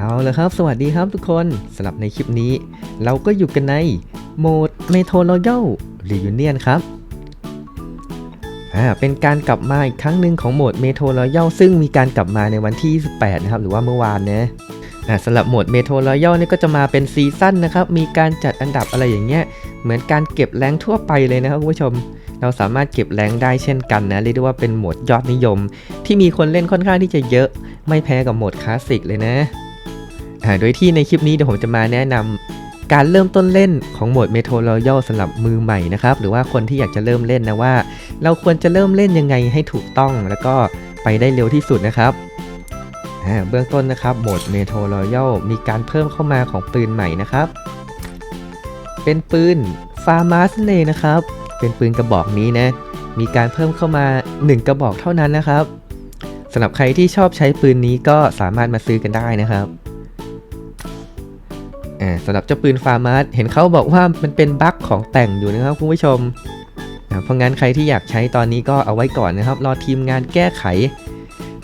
เอาละครับ สวัสดีครับทุกคนสำหรับในคลิปนี้ เราก็อยู่กันในโหมด Metro Royal Reunion ครับอ่าเป็นการกลับมาอีกครั้งหนึ่งของโหมด Metro Royal ซึ่งมีการกลับมาในวันที่ 28 นะครับ หรือว่าเมื่อวานนะอ่าสำหรับโหมด Metro Royal นี่ก็จะมาเป็นซีซั่นนะครับ มีการจัดอันดับอะไรอย่างเงี้ย เหมือนการเก็บแรงทั่วไปเลยนะครับคุณผู้ชม เราสามารถเก็บแรงได้เช่นกันนะ เรียกได้ว่าเป็นโหมดยอดนิยม ที่มีคนเล่นค่อนข้างที่จะเยอะ ไม่แพ้กับโหมดคลาสสิกเลยนะ โดยที่ในคลิปนี้เดี๋ยวผมจะมาแนะนำการเริ่มต้นเล่นของโหมด Metro Royal สำหรับมือใหม่นะครับ หรือว่าคนที่อยากจะเริ่มเล่นนะว่า เราควรจะเริ่มเล่นยังไงให้ถูกต้อง แล้วก็ไปได้เร็วที่สุดนะครับเบื้องต้นนะครับโหมด Metro Royal มีการเพิ่มเข้ามาของปืนใหม่นะครับ เป็นปืน f a r m a s เลยนะครับ เป็นปืนกระบอกนี้นะ มีการเพิ่มเข้ามา 1 กระบอกเท่านั้นนะครับสำหรับใครที่ชอบใช้ปืนนี้ก็สามารถมาซื้อกันได้นะครับ อ่าสำหรับเจ้าปืนฟาร์มาสเห็นเขาบอกว่ามันเป็นบั๊กของแต่งอยู่นะครับคุณผู้ชมเพราะงั้นใครที่อยากใช้ตอนนี้ก็เอาไว้ก่อนนะครับ รอทีมงานแก้ไข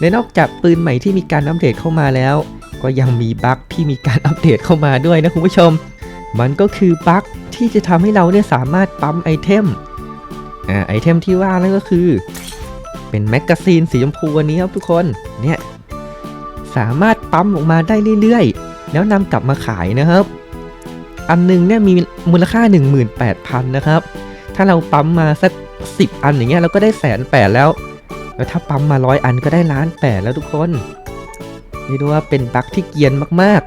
และนอกจากปืนใหม่ที่มีการอัปเดตเข้ามาแล้ว ก็ยังมีบั๊กที่มีการอัปเดตเข้ามาด้วยนะคุณผู้ชม มันก็คือบั๊กที่จะทำให้เราเนี่ยสามารถปั๊มไอเทมอ่าไอเทมที่ว่านั่นก็คือ เป็นแมกกาซีนสีชมพูอันนี้ครับทุกคนเนี่ยสามารถปั๊มออกมาได้เรื่อยๆ แล้วนำกลับมาขายนะครับ อันหนึงเนี่ยมีมูลค่า 18,000นะครับ ถ้าเราปั๊มมาสัก 10 อันอย่างเงี้ยเราก็ได้แสนแปดแล้ว แล้วถ้าปั๊มมาร้อยอันก็ได้ล้านแปดแล้วทุกคนนี่ดูว่าเป็นบั๊กที่เกียนมาก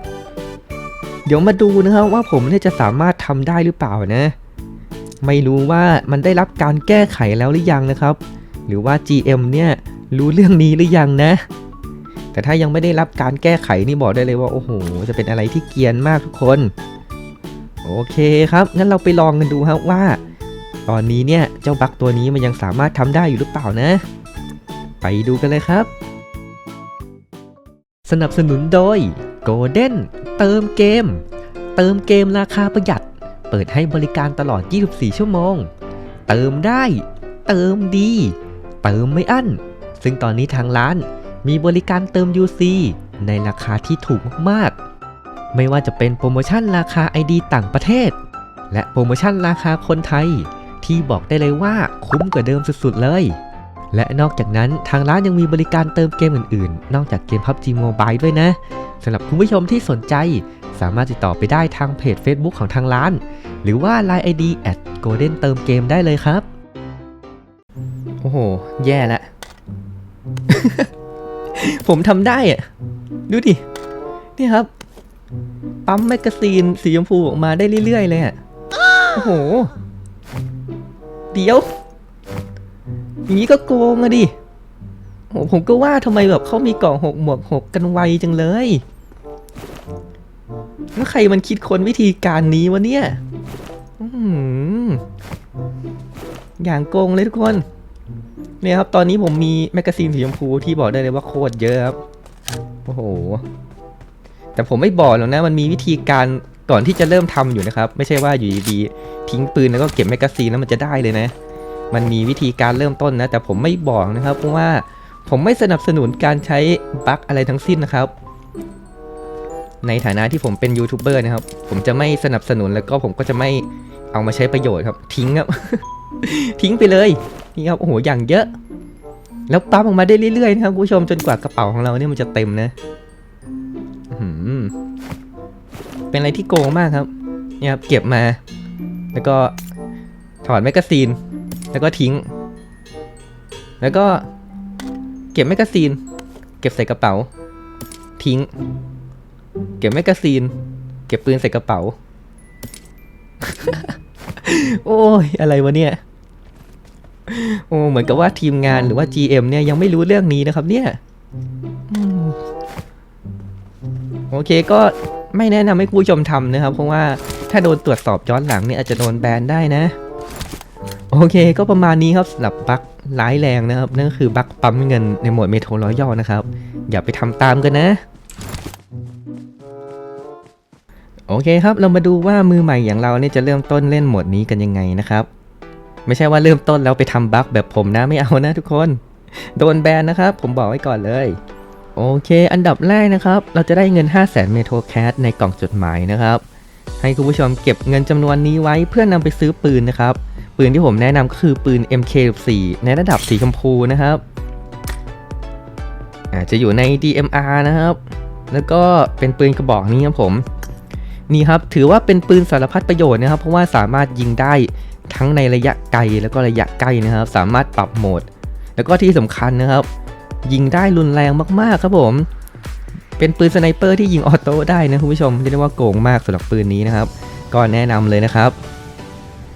ๆ เดี๋ยวมาดูนะครับว่าผมเนี่ยจะสามารถทำได้หรือเปล่านะ ไม่รู้ว่ามันได้รับการแก้ไขแล้วหรือยังนะครับ หรือว่า GM เนี่ยรู้เรื่องนี้หรือยังนะ แต่ถ้ายังไม่ได้รับการแก้ไขนี่บอกได้เลยว่าโอ้โหจะเป็นอะไรที่เกียนมากทุกคน โอเคครับ งั้นเราไปลองกันดูครับว่า ตอนนี้เนี่ยเจ้าบั๊กตัวนี้มันยังสามารถทำได้อยู่หรือเปล่านะ ไปดูกันเลยครับ สนับสนุนโดย Golden เติมเกม เติมเกมราคาประหยัด เปิดให้บริการตลอด 24 ชั่วโมง เติมได้ เติมดี เติมไม่อั้น ซึ่งตอนนี้ทางร้าน มีบริการเติม UC ในราคาที่ถูกมากๆ ไม่ว่าจะเป็นโปรโมชั่นราคา ID ต่างประเทศ และโปรโมชั่นราคาคนไทย ที่บอกได้เลยว่าคุ้มกว่าเดิมสุดๆเลย และนอกจากนั้นทางร้านยังมีบริการเติมเกมอื่นๆ นอกจากเกม PUBG Mobile ด้วยนะสำหรับคุณผู้ชมที่สนใจ สามารถติดต่อไปได้ทางเพจ Facebook ของทางร้าน หรือว่า Line ID at golden เติมเกมได้เลยครับ โอ้โห แย่แล้ว ผมทำได้อะดูดิ นี่ครับ ปั๊มแมกกาซีนสีชมพูออกมาได้เรื่อยๆเลยอะโอ้โห เดี๋ยวอย่างนี้ก็โกงอะดิโอ้ผมก็ว่าทำไมแบบเขามีกล่องหกหมวกหกกันไวจังเลย แล้วใครมันคิดค้นวิธีการนี้วะเนี่ย อืมอย่างโกงเลยทุกคน เนี่ยครับ ตอนนี้ผมมีแมกกาซีนสีชมพูที่บอกได้เลยว่าโคตรเยอะครับ โอ้โห แต่ผมไม่บอกหรอกนะ มันมีวิธีการก่อนที่จะเริ่มทำอยู่นะครับ ไม่ใช่ว่าอยู่ดีๆทิ้งปืนแล้วก็เก็บแมกกาซีนแล้วมันจะได้เลยนะ มันมีวิธีการเริ่มต้นนะ แต่ผมไม่บอกนะครับ เพราะว่าผมไม่สนับสนุนการใช้บั๊กอะไรทั้งสิ้นนะครับ ในฐานะที่ผมเป็นยูทูบเบอร์นะครับ ผมจะไม่สนับสนุนแล้วก็ผมก็จะไม่เอามาใช้ประโยชน์ครับ ทิ้งครับ ทิ้งไปเลย นี่ครับโอ้โหอย่างเยอะ แล้วปั๊มออกมาได้เรื่อยๆนะครับผู้ชมจนกว่ากระเป๋าของเราเนี่ยมันจะเต็มนะหือเป็นอะไรที่โกงมากครับเนี่ยครับเก็บมา แล้วก็ถอดแมกกาซีน แล้วก็ทิ้ง แล้วก็เก็บแมกกาซีน เก็บใส่กระเป๋า ทิ้ง เก็บแมกกาซีน เก็บปืนใส่กระเป๋า โอ้ยอะไรวะเนี่ย โอ้เหมือนกับว่าทีมงานหรือว่า GM เนี่ยยังไม่รู้เรื่องนี้นะครับเนี่ยโอเคก็ไม่แนะนำให้ผู้ชมทำนะครับ เพราะว่าถ้าโดนตรวจสอบย้อนหลังเนี่ยอาจจะโดนแบนได้นะ โอเคก็ประมาณนี้ครับสำหรับบั๊กร้ายแรงนะครับ นั่นก็คือบั๊กปั๊มเงินในโหมดเมโทรรอยยอดนะครับ อย่าไปทำตามกันนะโอเคครับ เรามาดูว่ามือใหม่อย่างเราเนี่ยจะเริ่มต้นเล่นโหมดนี้กันยังไงนะครับ ไม่ใช่ว่าเริ่มต้นแล้วไปทำบั๊กแบบผมนะไม่เอานะทุกคน โดนแบนนะครับ ผมบอกไว้ก่อนเลย โอเค อันดับแรกนะครับ เราจะได้เงิน 5 0 0 0 0 0 m e t o c a s ในกล่องจดหมายนะครับ ให้คุณผู้ชมเก็บเงินจำนวนนี้ไว้เพื่อนำไปซื้อปืนนะครับ ปืนที่ผมแนะนำก็คือปืน MK14 ในระดับสีชมพูนะครับอาจจะอยู่ใน DMR นะครับ แล้วก็เป็นปืนกระบอกนี้ครับผม นี่ครับ ถือว่าเป็นปืนสารพัดประโยชน์นะครับ เพราะว่าสามารถยิงได้ ทั้งในระยะไกลแล้วก็ระยะใกล้นะครับ สามารถปรับโหมด แล้วก็ที่สำคัญนะครับ ยิงได้รุนแรงมากๆครับผม เป็นปืนสไนเปอร์ที่ยิงออโต้ได้นะคุณผู้ชมเรียกได้ว่าโกงมากสำหรับปืนนี้นะครับ ก็แนะนำเลยนะครับ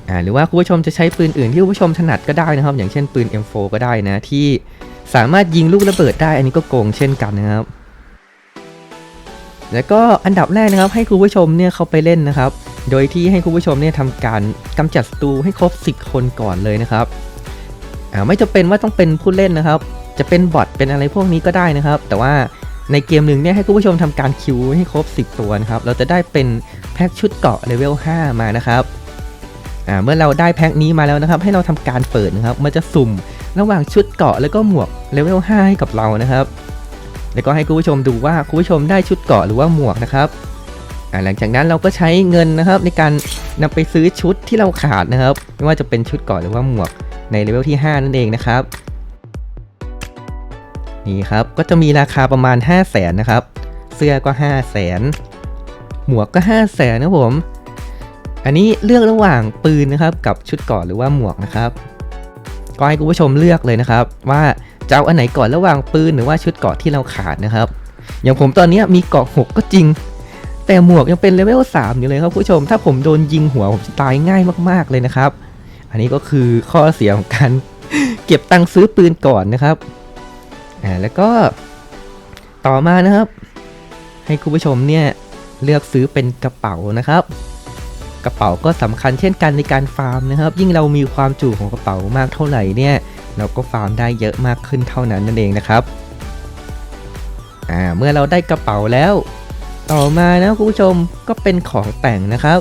อ่าหรือว่าคุณผู้ชมจะใช้ปืนอื่นที่คุณผู้ชมถนัดก็ได้นะครับ อย่างเช่นปืน M4 ก็ได้นะที่สามารถยิงลูกระเบิดได้ อันนี้ก็โกงเช่นกันนะครับแล้วก็อันดับแรกนะครับให้คุณผู้ชมเนี่ยเขาไปเล่นนะครับ โดยที่ให้คุณผู้ชมเนี่ยทำการกำจัดศัตรูให้ครบ 10 คนก่อนเลยนะครับอ่าไม่จำเป็นว่าต้องเป็นผู้เล่นนะครับ จะเป็นบอทเป็นอะไรพวกนี้ก็ได้นะครับ แต่ว่าในเกมหนึ่งเนี่ยให้คุณผู้ชมทำการคิวให้ครบ 10 ตัวนะครับ เราจะได้เป็นแพ็คชุดเกาะเลเวล 5 มานะครับอ่าเมื่อเราได้แพ็คนี้มาแล้วนะครับ ให้เราทำการเปิดนะครับ มันจะสุ่มระหว่างชุดเกาะแล้วก็หมวกเลเวล 5 ให้กับเรานะครับ แล้วก็ให้คุณผู้ชมดูว่าคุณผู้ชมได้ชุดเกาะหรือว่าหมวกนะครับ หลังจากนั้นเราก็ใช้เงินนะครับในการนำไปซื้อชุดที่เราขาดนะครับ ไม่ว่าจะเป็นชุดเกาะหรือว่าหมวกในเลเวลที่ 5 นั่นเองนะครับนี่ครับก็จะมีราคาประมาณ 5 0 0แสนนะครับ เสื้อก็ 5 0 0แสนหมวกก็ 5 0 0แสนนะผม อันนี้เลือกระหว่างปืนนะครับกับชุดเกราะหรือว่าหมวกนะครับก็ให้คุณผู้ชมเลือกเลยนะครับ ว่าจะเอาอันไหนก่อนระหว่างปืนหรือว่าชุดเกราะที่เราขาดนะครับ อย่างผมตอนนี้มีเกราะ 6 ก็จริง แต่หมวกยังเป็นเลเวล3อยู่เลยครับคุณผู้ชม ถ้าผมโดนยิงหัวผมจะตายง่ายมากๆเลยนะครับ อันนี้ก็คือข้อเสียของการเก็บตังค์ซื้อปืนก่อนนะครับอ่าแล้วก็ต่อมานะครับ ให้คุณผู้ชมเนี่ยเลือกซื้อเป็นกระเป๋านะครับ กระเป๋าก็สำคัญเช่นกันในการฟาร์มนะครับ ยิ่งเรามีความจุของกระเป๋ามากเท่าไหร่เนี่ยเราก็ฟาร์มได้เยอะมากขึ้นเท่านั้นนั่นเองนะครับอ่าเมื่อเราได้กระเป๋าแล้ว ต่อมานะคุณผู้ชมก็เป็นของแต่งนะครับ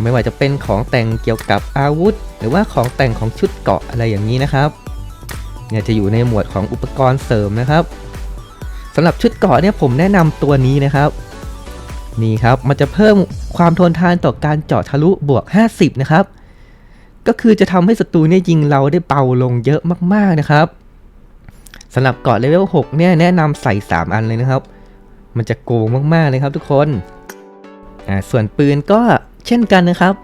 ไม่ว่าจะเป็นของแต่งเกี่ยวกับอาวุธ หรือว่าของแต่งของชุดเกราะอะไรอย่างนี้นะครับเนี่ยจะอยู่ในหมวดของอุปกรณ์เสริมนะครับสำหรับชุดเกราะเนี่ยผมแนะนำตัวนี้นะครับ นี่ครับมันจะเพิ่มความทนทานต่อการเจาะทะลุบวก 50 นะครับ ก็คือจะทำให้ศัตรูเนี่ยยิงเราได้เบาลงเยอะมากๆนะครับสำหรับเกราะเลเวล 6 เนี่ยแนะนำใส่ 3 อันเลยนะครับ มันจะโกงมากๆเลยครับทุกคนอ่าส่วนปืนก็เช่นกันนะครับ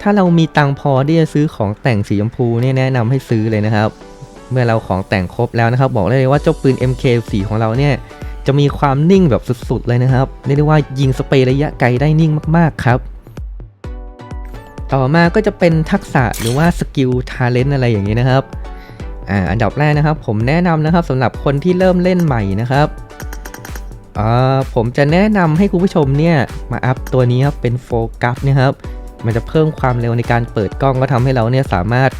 ถ้าเรามีตังพอที่จะซื้อของแต่งสีชมพูเนี่ยแนะนำให้ซื้อเลยนะครับ เมื่อเราของแต่งครบแล้วนะครับ บอกได้เลยว่าเจ้าปืน MK4 ของเราเนี่ยจะมีความนิ่งแบบสุดๆเลยนะครับเรียกได้ว่ายิงสเปรย์ระยะไกลได้นิ่งมากๆครับ ต่อมาก็จะเป็นทักษะหรือว่าสกิลทาเลนต์อะไรอย่างนี้นะครับอ่าอันดับแรกนะครับ ผมแนะนำนะครับสำหรับคนที่เริ่มเล่นใหม่นะครับ ผมจะแนะนำให้คุณผู้ชมเนี่ยมาอัพตัวนี้ครับเป็นโฟกัสนะครับ มันจะเพิ่มความเร็วในการเปิดกล้องก็ทำให้เราเนี่ยสามารถ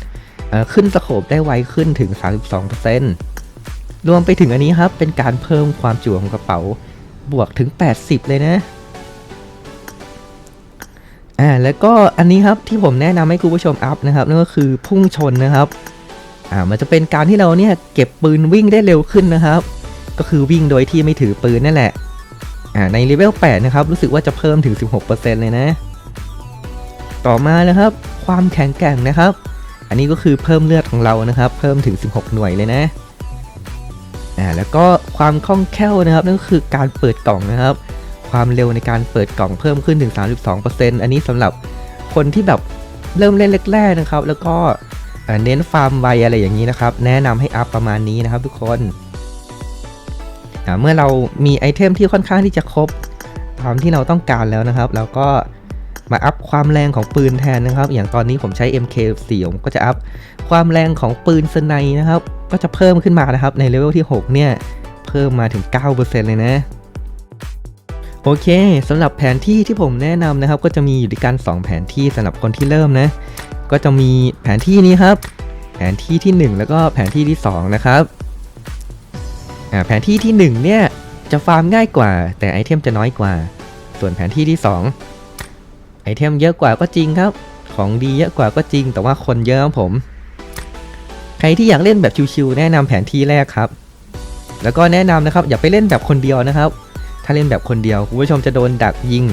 ขึ้นสโคปได้ไวขึ้นถึง 32%รวมไปถึงอันนี้ครับเป็นการเพิ่มความจุของกระเป๋าบวกถึง 80 เลยนะอ่าแล้วก็อันนี้ครับที่ผมแนะนำให้คุณผู้ชมอัพนะครับนั่นก็คือพุ่งชนนะครับอ่ามันจะเป็นการที่เราเนี่ยเก็บปืนวิ่งได้เร็วขึ้นนะครับ ก็คือวิ่งโดยที่ไม่ถือปืนนั่นแหละ อ่าในเลเวล8นะครับ รู้สึกว่าจะเพิ่มถึง 16%เลยนะ ต่อมานะครับ ความแข็งแกร่งนะครับ อันนี้ก็คือเพิ่มเลือดของเรานะครับ เพิ่มถึง 16 หน่วยเลยนะ อ่าแล้วก็ความคล่องแคล่วนะครับนั่นก็คือการเปิดกล่องนะครับ ความเร็วในการเปิดกล่องเพิ่มขึ้นถึง 32%อันนี้สำหรับคนที่แบบเริ่มเล่นแรกๆนะครับ แล้วก็เน้นฟาร์มไวอะไรอย่างนี้นะครับ แนะนำให้อัพประมาณนี้นะครับทุกคน เมื่อเรามีไอเทมที่ค่อนข้างที่จะครบตามที่เราต้องการแล้วนะครับ เราก็มาอัพความแรงของปืนแทนนะครับ อย่างตอนนี้ผมใช้ MK4 ผมก็จะอัพความแรงของปืนสไนนะครับ ก็จะเพิ่มขึ้นมานะครับ ในเลเวลที่ 6 เนี่ย เพิ่มมาถึง 9%เลยนะ โอเคสำหรับแผนที่ที่ผมแนะนำนะครับ ก็จะมีอยู่ด้วยกัน 2 แผนที่สำหรับคนที่เริ่มนะ ก็จะมีแผนที่นี้ครับ แผนที่ที่ 1 แล้วก็แผนที่ที่ 2 นะครับ แผนที่ที่ 1 เนี่ย จะฟาร์มง่ายกว่า แต่ไอเทมจะน้อยกว่า ส่วนแผนที่ที่ 2 ไอเทมเยอะกว่าก็จริงครับ ของดีเยอะกว่าก็จริง แต่ว่าคนเยอะครับผม ใครที่อยากเล่นแบบชิวๆแนะนำแผนที่แรกครับ แล้วก็แนะนำนะครับอย่าไปเล่นแบบคนเดียวนะครับ ถ้าเล่นแบบคนเดียวคุณผู้ชมจะโดนดักยิง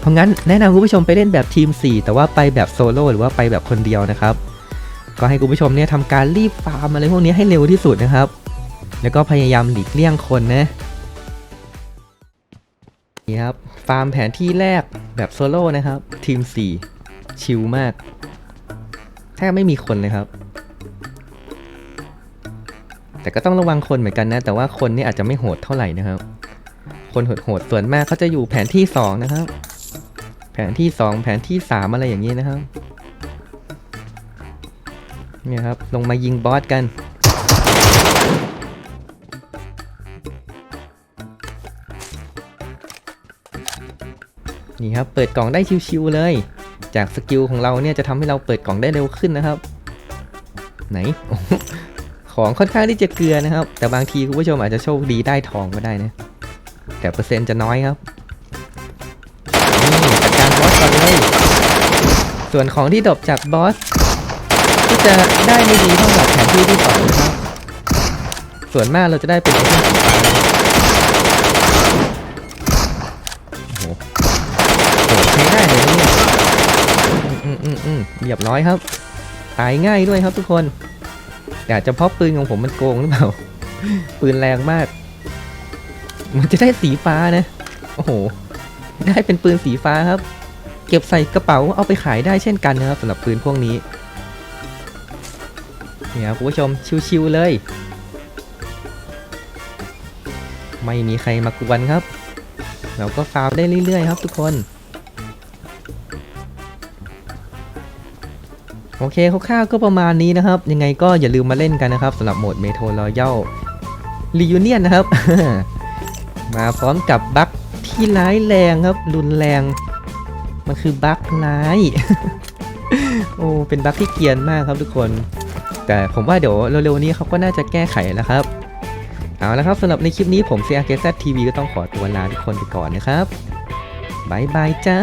เพราะงั้นแนะนำคุณผู้ชมไปเล่นแบบทีม 4 แต่ว่าไปแบบโซโล่หรือว่าไปแบบคนเดียวนะครับ ก็ให้คุณผู้ชมเนี่ยทำการรีบฟาร์มอะไรพวกนี้ให้เร็วที่สุดนะครับ แล้วก็พยายามหลีกเลี่ยงคนนะนี่ครับฟาร์มแผนที่แรกแบบโซโล่นะครับ ทีม 4 ชิลมากแทบไม่มีคนเลยครับ แต่ก็ต้องระวังคนเหมือนกันนะ แต่ว่าคนนี่อาจจะไม่โหดเท่าไหร่นะครับ คนโหดๆส่วนมากเขาจะอยู่แผนที่ 2 นะครับ แผนที่ 2 แผนที่ 3 อะไรอย่างนี้นะครับเนี่ยครับ ลงมายิงบอสกัน นี่ครับเปิดกล่องได้ชิวๆเลย จากสกิลของเราเนี่ยจะทำให้เราเปิดกล่องได้เร็วขึ้นนะครับ ไหนของค่อนข้างที่จะเกลือนะครับ แต่บางทีคุณผู้ชมอาจจะโชคดีได้ทองก็ได้นะแต่เปอร์เซ็นต์จะน้อยครับจัดการบอสก่อนเลยส่วนของที่ดรอปจากบอสก็จะได้ไม่ดีเท่ากับแผนที่ที่สองครับส่วนมากเราจะได้เป็นไอเทมสีฟ้า ได้เลยนะเนี่ยอืมอืมอืมเรียบร้อยครับ ตายง่ายด้วยครับทุกคนอยากจะเพาะปืนของผมมันโกงหรือเปล่า ปืนแรงมาก มันจะได้สีฟ้านะ โอ้โห ได้เป็นปืนสีฟ้าครับ เก็บใส่กระเป๋าเอาไปขายได้เช่นกันนะครับสำหรับปืนพวกนี้ เนี่ยครับคุณผู้ชมชิวๆเลย ไม่มีใครมากวนครับ เราก็ฟาร์มได้เรื่อยๆครับทุกคน โอเคคร่าวๆก็ประมาณนี้นะครับ ยังไงก็อย่าลืมมาเล่นกันนะครับสำหรับโหมดเมโทรรอยัลรียูเนียนนะครับ มาพร้อมกับบั๊กที่ร้ายแรงครับ รุนแรง มันคือบั๊กร้าย โอ้ เป็นบั๊กที่เกียนมากครับทุกคน แต่ผมว่าเดี๋ยวเร็วๆนี้เขาก็น่าจะแก้ไขแล้วครับ เอาละครับสำหรับในคลิปนี้ผม CRKZ TV ก็ต้องขอตัวลาทุกคนไปก่อนนะครับบายบายจ้า